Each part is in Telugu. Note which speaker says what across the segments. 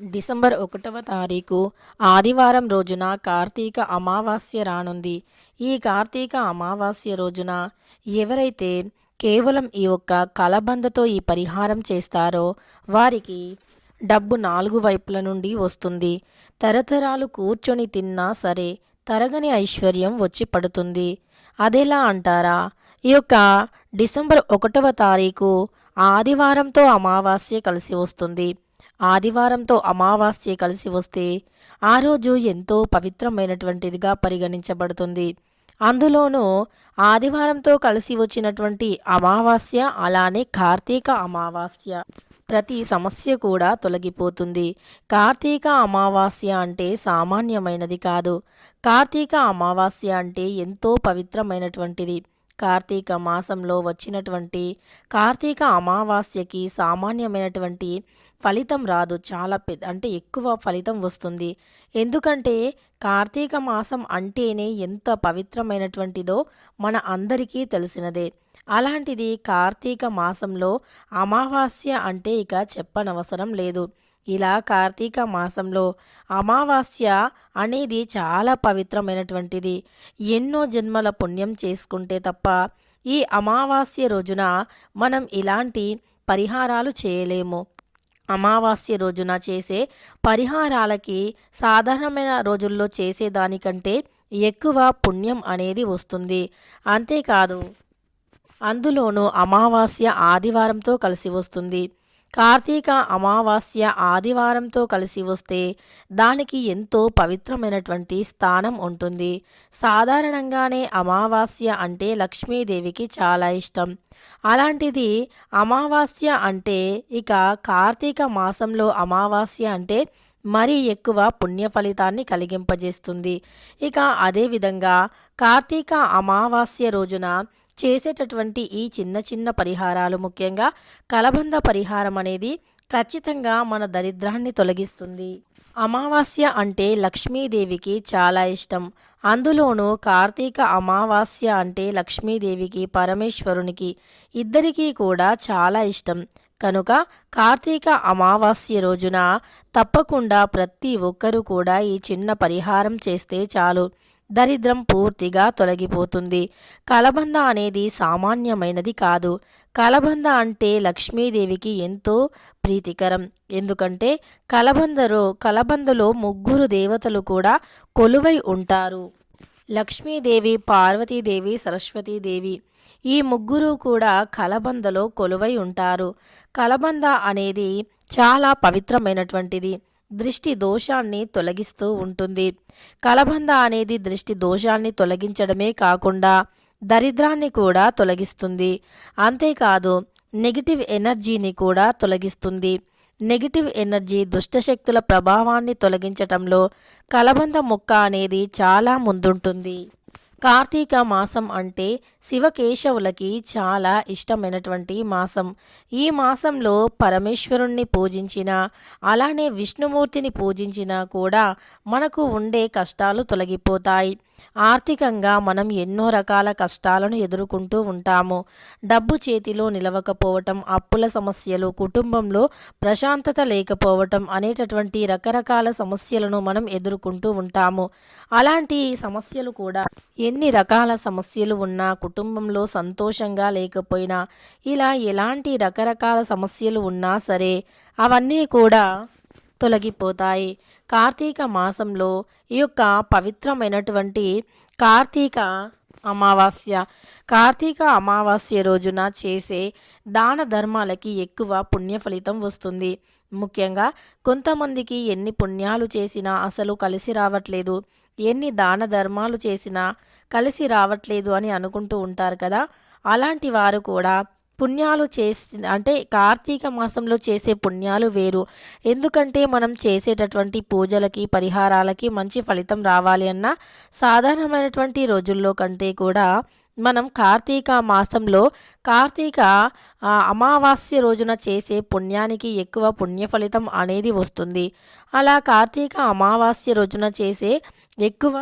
Speaker 1: డిసెంబర్ ఒకటవ తారీఖు ఆదివారం రోజున కార్తీక అమావాస్య రానుంది. ఈ కార్తీక అమావాస్య రోజున ఎవరైతే కేవలం ఈ ఒక్క కలబందతో ఈ పరిహారం చేస్తారో వారికి డబ్బు నాలుగు వైపుల నుండి వస్తుంది. తరతరాలు కూర్చొని తిన్నా సరే తరగని ఐశ్వర్యం వచ్చి పడుతుంది. అదెలా అంటారా? ఈ యొక్క డిసెంబర్ ఒకటవ తారీఖు ఆదివారంతో అమావాస్య కలిసి వస్తుంది. ఆదివారంతో అమావాస్య కలిసి వస్తే ఆ రోజు ఎంతో పవిత్రమైనటువంటిదిగా పరిగణించబడుతుంది. అందులోనూ ఆదివారంతో కలిసి వచ్చినటువంటి అమావాస్య అలానే కార్తీక అమావాస్య ప్రతి సమస్య కూడా తొలగిపోతుంది. కార్తీక అమావాస్య అంటే సామాన్యమైనది కాదు. కార్తీక అమావాస్య అంటే ఎంతో పవిత్రమైనటువంటిది. కార్తీక మాసంలో వచ్చినటువంటి కార్తీక అమావాస్యకి సామాన్యమైనటువంటి ఫలితం రాదు. చాలా పెద్ద అంటే ఎక్కువ ఫలితం వస్తుంది. ఎందుకంటే కార్తీక మాసం అంటేనే ఎంత పవిత్రమైనటువంటిదో మన అందరికీ తెలిసినదే. అలాంటిది కార్తీక మాసంలో అమావాస్య అంటే ఇక చెప్పనవసరం లేదు. ఇలా కార్తీక మాసంలో అమావాస్య అనేది చాలా పవిత్రమైనటువంటిది. ఎన్నో జన్మల పుణ్యం చేసుకుంటే తప్ప ఈ అమావాస్య రోజున మనం ఇలాంటి పరిహారాలు చేయలేము. అమావాస్య రోజున చేసే పరిహారాలకి సాధారణమైన రోజుల్లో చేసేదానికంటే ఎక్కువ పుణ్యం అనేది వస్తుంది. అంతేకాదు అందులోనూ అమావాస్య ఆదివారంతో కలిసి వస్తుంది. కార్తీక అమావాస్య ఆదివారంతో కలిసి వస్తే దానికి ఎంతో పవిత్రమైనటువంటి స్థానం ఉంటుంది. సాధారణంగానే అమావాస్య అంటే లక్ష్మీదేవికి చాలా ఇష్టం. అలాంటిది అమావాస్య అంటే ఇక కార్తీక మాసంలో అమావాస్య అంటే మరీ ఎక్కువ పుణ్య ఫలితాన్ని కలిగింపజేస్తుంది. ఇక అదేవిధంగా కార్తీక అమావాస్య రోజున చేసేటటువంటి ఈ చిన్న చిన్న పరిహారాలు ముఖ్యంగా కలబంద పరిహారం అనేది ఖచ్చితంగా మన దరిద్రాన్ని తొలగిస్తుంది. అమావాస్య అంటే లక్ష్మీదేవికి చాలా ఇష్టం. అందులోనూ కార్తీక అమావాస్య అంటే లక్ష్మీదేవికి పరమేశ్వరునికి ఇద్దరికీ కూడా చాలా ఇష్టం. కనుక కార్తీక అమావాస్య రోజున తప్పకుండా ప్రతి ఒక్కరూ కూడా ఈ చిన్న పరిహారం చేస్తే చాలు. దరిద్రం పూర్తిగా తొలగిపోతుంది. కలబంద అనేది సామాన్యమైనది కాదు. కలబంద అంటే లక్ష్మీదేవికి ఎంతో ప్రీతికరం. ఎందుకంటే కలబందలో కలబందలో ముగ్గురు దేవతలు కూడా కొలువై ఉంటారు. లక్ష్మీదేవి పార్వతీదేవి సరస్వతీదేవి ఈ ముగ్గురు కూడా కలబందలో కొలువై ఉంటారు. కలబంద అనేది చాలా పవిత్రమైనటువంటిది. దృష్టి దోషాన్ని తొలగిస్తూ ఉంటుంది. కలబంద అనేది దృష్టి దోషాన్ని తొలగించడమే కాకుండా దరిద్రాన్ని కూడా తొలగిస్తుంది. అంతేకాదు నెగిటివ్ ఎనర్జీని కూడా తొలగిస్తుంది. నెగిటివ్ ఎనర్జీ దుష్టశక్తుల ప్రభావాన్ని తొలగించటంలో కలబంద మొక్క అనేది చాలా ముందుంటుంది. కార్తీక మాసం అంటే శివకేశవులకి చాలా ఇష్టమైనటువంటి మాసం. ఈ మాసంలో పరమేశ్వరుణ్ణి పూజించిన అలానే విష్ణుమూర్తిని పూజించినా కూడా మనకు ఉండే కష్టాలు తొలగిపోతాయి. ఆర్థికంగా మనం ఎన్నో రకాల కష్టాలను ఎదుర్కొంటూ ఉంటాము. డబ్బు చేతిలో నిలవకపోవటం అప్పుల సమస్యలు కుటుంబంలో ప్రశాంతత లేకపోవటం అనేటటువంటి రకరకాల సమస్యలను మనం ఎదుర్కొంటూ ఉంటాము. అలాంటి సమస్యలు కూడా ఎన్ని రకాల సమస్యలు ఉన్నా కుటుంబంలో సంతోషంగా లేకపోయినా ఇలా ఎలాంటి రకరకాల సమస్యలు ఉన్నా సరే అవన్నీ కూడా తొలగిపోతాయి. కార్తీక మాసంలో ఈ యొక్క పవిత్రమైనటువంటి కార్తీక అమావాస్య. కార్తీక అమావాస్య రోజున చేసే దాన ధర్మాలకి ఎక్కువ పుణ్య ఫలితం వస్తుంది. ముఖ్యంగా కొంతమందికి ఎన్ని పుణ్యాలు చేసినా అసలు కలిసి రావట్లేదు. ఎన్ని దాన ధర్మాలు చేసినా కలిసి రావట్లేదు అని అనుకుంటూ ఉంటారు కదా. అలాంటి వారు కూడా పుణ్యాలు చేసి అంటే కార్తీక మాసంలో చేసే పుణ్యాలు వేరు. ఎందుకంటే మనం చేసేటటువంటి పూజలకి పరిహారాలకి మంచి ఫలితం రావాలి అన్న సాధారణమైనటువంటి రోజుల్లో కంటే కూడా మనం కార్తీక మాసంలో కార్తీక అమావాస్య రోజున చేసే పుణ్యానికి ఎక్కువ పుణ్య ఫలితం అనేది వస్తుంది. అలా కార్తీక అమావాస్య రోజున చేసే ఎక్కువ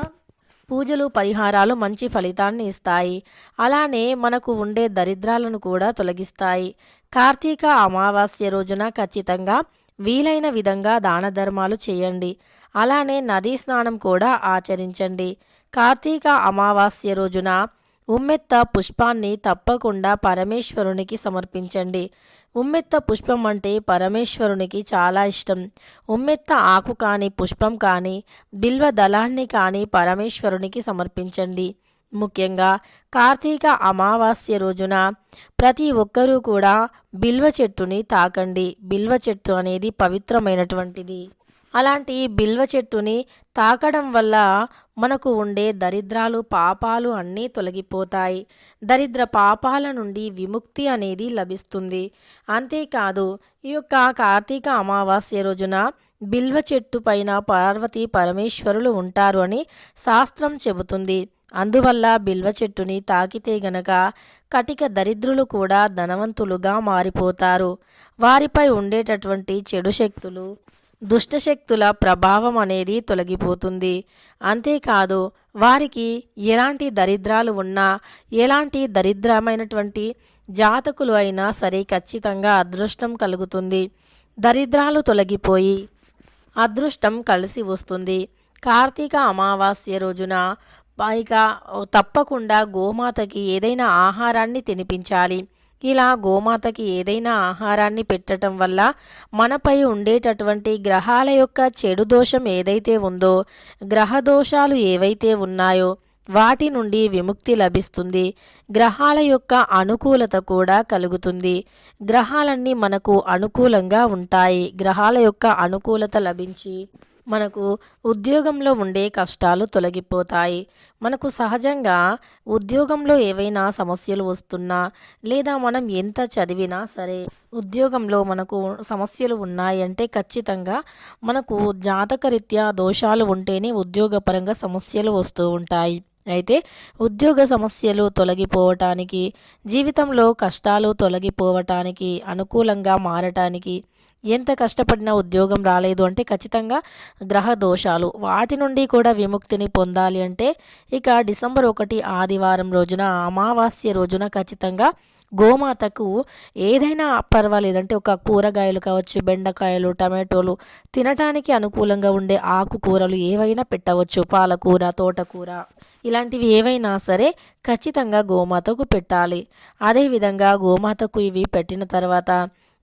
Speaker 1: పూజలు పరిహారాలు మంచి ఫలితాన్ని ఇస్తాయి. అలానే మనకు ఉండే దరిద్రాలను కూడా తొలగిస్తాయి. కార్తీక అమావాస్య రోజున ఖచ్చితంగా వీలైన విధంగా దాన ధర్మాలు చేయండి. అలానే నదీ స్నానం కూడా ఆచరించండి. కార్తీక అమావాస్య రోజున ఉమ్మెత్త పుష్పాన్ని తప్పకుండా పరమేశ్వరునికి సమర్పించండి. ఉమ్మెత్త పుష్పం అంటే పరమేశ్వరునికి చాలా ఇష్టం. ఉమ్మెత్త ఆకు కానీ పుష్పం కానీ బిల్వ దళాన్ని కానీ పరమేశ్వరునికి సమర్పించండి. ముఖ్యంగా కార్తీక అమావాస్య రోజున ప్రతి ఒక్కరూ కూడా బిల్వ చెట్టుని తాకండి. బిల్వ చెట్టు అనేది పవిత్రమైనటువంటిది. అలాంటి బిల్వ చెట్టుని తాకడం వల్ల మనకు ఉండే దరిద్రాలు పాపాలు అన్నీ తొలగిపోతాయి. దరిద్ర పాపాల నుండి విముక్తి అనేది లభిస్తుంది. అంతేకాదు ఈ యొక్క కార్తీక అమావాస్య రోజున బిల్వ చెట్టు పైన పార్వతీ పరమేశ్వరులు ఉంటారు అని శాస్త్రం చెబుతుంది. అందువల్ల బిల్వ చెట్టుని తాకితే గనక కటిక దరిద్రులు కూడా ధనవంతులుగా మారిపోతారు. వారిపై ఉండేటటువంటి చెడు శక్తులు దుష్టశక్తుల ప్రభావం అనేది తొలగిపోతుంది. అంతేకాదు వారికి ఎలాంటి దరిద్రాలు ఉన్నా ఎలాంటి దరిద్రమైనటువంటి జాతకులు అయినా సరే ఖచ్చితంగా అదృష్టం కలుగుతుంది. దరిద్రాలు తొలగిపోయి అదృష్టం కలిసి వస్తుంది. కార్తీక అమావాస్య రోజున పైగా తప్పకుండా గోమాతకి ఏదైనా ఆహారాన్ని తినిపించాలి. ఇలా గోమాతకి ఏదైనా ఆహారాన్ని పెట్టడం వల్ల మనపై ఉండేటటువంటి గ్రహాల యొక్క చెడు దోషం ఏదైతే ఉందో గ్రహ దోషాలు ఏవైతే ఉన్నాయో వాటి నుండి విముక్తి లభిస్తుంది. గ్రహాల యొక్క అనుకూలత కూడా కలుగుతుంది. గ్రహాలన్నీ మనకు అనుకూలంగా ఉంటాయి. గ్రహాల యొక్క అనుకూలత లభించి మనకు ఉద్యోగంలో ఉండే కష్టాలు తొలగిపోతాయి. మనకు సహజంగా ఉద్యోగంలో ఏవైనా సమస్యలు వస్తున్నా లేదా మనం ఎంత చదివినా సరే ఉద్యోగంలో మనకు సమస్యలు ఉన్నాయంటే ఖచ్చితంగా మనకు జాతకరీత్యా దోషాలు ఉంటేనే ఉద్యోగపరంగా సమస్యలు వస్తూ ఉంటాయి. అయితే ఉద్యోగ సమస్యలు తొలగిపోవటానికి జీవితంలో కష్టాలు తొలగిపోవటానికి అనుకూలంగా మారటానికి ఎంత కష్టపడినా ఉద్యోగం రాలేదు అంటే ఖచ్చితంగా గ్రహ దోషాలు. వాటి నుండి కూడా విముక్తిని పొందాలి అంటే ఇక డిసెంబర్ ఒకటి ఆదివారం రోజున అమావాస్య రోజున ఖచ్చితంగా గోమాతకు ఏదైనా పర్వాలేదంటే ఒక కూరగాయలు కావచ్చు బెండకాయలు టమాటోలు తినటానికి అనుకూలంగా ఉండే ఆకుకూరలు ఏవైనా పెట్టవచ్చు. పాలకూర తోటకూర ఇలాంటివి ఏవైనా సరే ఖచ్చితంగా గోమాతకు పెట్టాలి. అదేవిధంగా గోమాతకు ఇవి పెట్టిన తర్వాత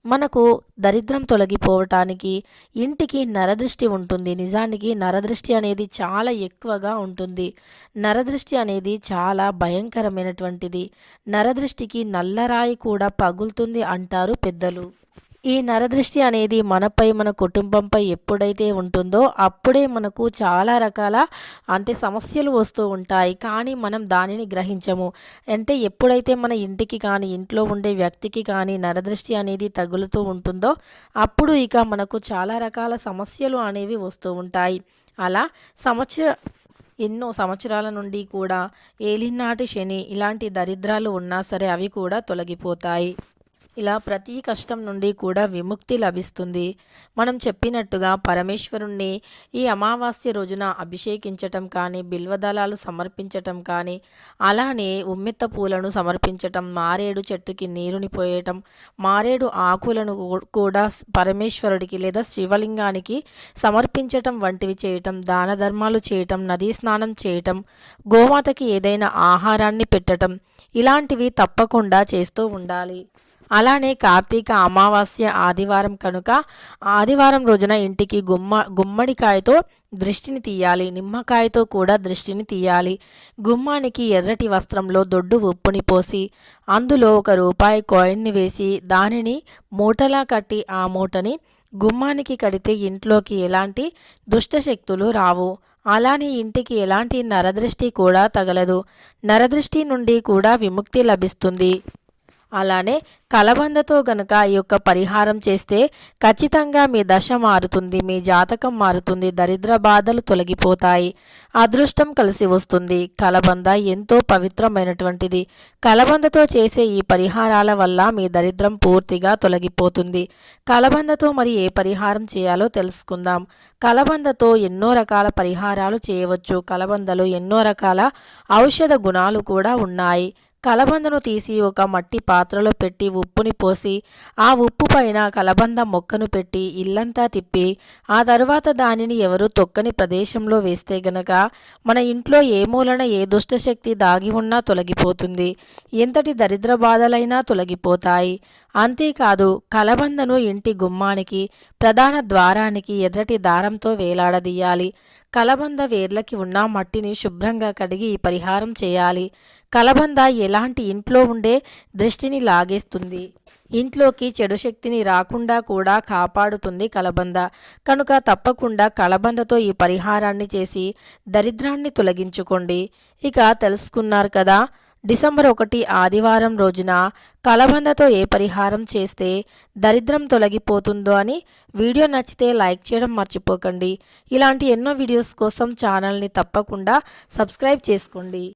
Speaker 1: మనకు దరిద్రం తొలగిపోవటానికి ఇంటికి నరదృష్టి ఉంటుంది. నిజానికి నరదృష్టి అనేది చాలా ఎక్కువగా ఉంటుంది. నరదృష్టి అనేది చాలా భయంకరమైనటువంటిది. నరదృష్టికి నల్లరాయి కూడా పగులుతుంది అంటారు పెద్దలు. ఈ నరదృష్టి అనేది మనపై మన కుటుంబంపై ఎప్పుడైతే ఉంటుందో అప్పుడే మనకు చాలా రకాల అంటే సమస్యలు వస్తూ ఉంటాయి. కానీ మనం దానిని గ్రహించము. అంటే ఎప్పుడైతే మన ఇంటికి కానీ ఇంట్లో ఉండే వ్యక్తికి కానీ నరదృష్టి అనేది తగులుతూ ఉంటుందో అప్పుడు ఇక మనకు చాలా రకాల సమస్యలు అనేవి వస్తూ ఉంటాయి. అలా సంవత్సర ఎన్నో సంవత్సరాల నుండి కూడా ఏలినాటి శని ఇలాంటి దరిద్రాలు ఉన్నా సరే అవి కూడా తొలగిపోతాయి. ఇలా ప్రతి కష్టం నుండి కూడా విముక్తి లభిస్తుంది. మనం చెప్పినట్టుగా పరమేశ్వరుణ్ణి ఈ అమావాస్య రోజున అభిషేకించటం కానీ బిల్వదళాలు సమర్పించటం కానీ అలానే ఉమ్మెత్త పూలను సమర్పించటం మారేడు చెట్టుకి నీరుని పోయటం మారేడు ఆకులను కూడా పరమేశ్వరుడికి లేదా శివలింగానికి సమర్పించటం వంటివి చేయటం దాన ధర్మాలు చేయటం నదీ స్నానం చేయటం గోమాతకి ఏదైనా ఆహారాన్ని పెట్టటం ఇలాంటివి తప్పకుండా చేస్తూ ఉండాలి. అలానే కార్తీక అమావాస్య ఆదివారం కనుక ఆదివారం రోజున ఇంటికి గుమ్మ గుమ్మడికాయతో దృష్టిని తీయాలి నిమ్మకాయతో కూడా దృష్టిని తీయాలి. గుమ్మానికి ఎర్రటి వస్త్రంలో దొడ్డు ఉప్పుని పోసి అందులో ఒక రూపాయి కాయిన్ని వేసి దానిని మూటలా కట్టి ఆ మూటని గుమ్మానికి కడితే ఇంట్లోకి ఎలాంటి దుష్టశక్తులు రావు. అలానే ఇంటికి ఎలాంటి నరదృష్టి కూడా తగలదు. నరదృష్టి నుండి కూడా విముక్తి లభిస్తుంది. అలానే కలబందతో గనుక ఈ యొక్క పరిహారం చేస్తే ఖచ్చితంగా మీ దశ మారుతుంది మీ జాతకం మారుతుంది దరిద్ర బాధలు తొలగిపోతాయి అదృష్టం కలిసి వస్తుంది. కలబంద ఎంతో పవిత్రమైనటువంటిది. కలబందతో చేసే ఈ పరిహారాల వల్ల మీ దరిద్రం పూర్తిగా తొలగిపోతుంది. కలబందతో మరి ఏ పరిహారం చేయాలో తెలుసుకుందాం. కలబందతో ఎన్నో రకాల పరిహారాలు చేయవచ్చు. కలబందలో ఎన్నో రకాల ఔషధ గుణాలు కూడా ఉన్నాయి. కలబందను తీసి ఒక మట్టి పాత్రలో పెట్టి ఉప్పుని పోసి ఆ ఉప్పు పైన కలబంద మొక్కను పెట్టి ఇల్లంతా తిప్పి ఆ తరువాత దానిని ఎవరు తొక్కని ప్రదేశంలో వేస్తే గనక మన ఇంట్లో ఏ మూలన ఏ దుష్టశక్తి దాగి ఉన్నా తొలగిపోతుంది. ఎంతటి దరిద్ర బాధలైనా తొలగిపోతాయి. అంతేకాదు కలబందను ఇంటి గుమ్మానికి ప్రధాన ద్వారానికి ఎర్రటి దారంతో వేలాడదీయాలి. కలబంద వేర్లకి ఉన్న మట్టిని శుభ్రంగా కడిగి పరిహారం చేయాలి. కలబంద ఎలాంటి ఇంట్లో ఉండే దృష్టిని లాగేస్తుంది. ఇంట్లోకి చెడు శక్తిని రాకుండా కూడా కాపాడుతుంది కలబంద. కనుక తప్పకుండా కలబందతో ఈ పరిహారాన్ని చేసి దరిద్రాన్ని తొలగించుకోండి. ఇక తెలుసుకున్నారు కదా డిసెంబర్ ఒకటి ఆదివారం రోజున కలబందతో ఏ పరిహారం చేస్తే దరిద్రం తొలగిపోతుందో అని వీడియో నచ్చితే లైక్ చేయడం మర్చిపోకండి. ఇలాంటి ఎన్నో వీడియోస్ కోసం ఛానల్ని తప్పకుండా సబ్స్క్రైబ్ చేసుకోండి.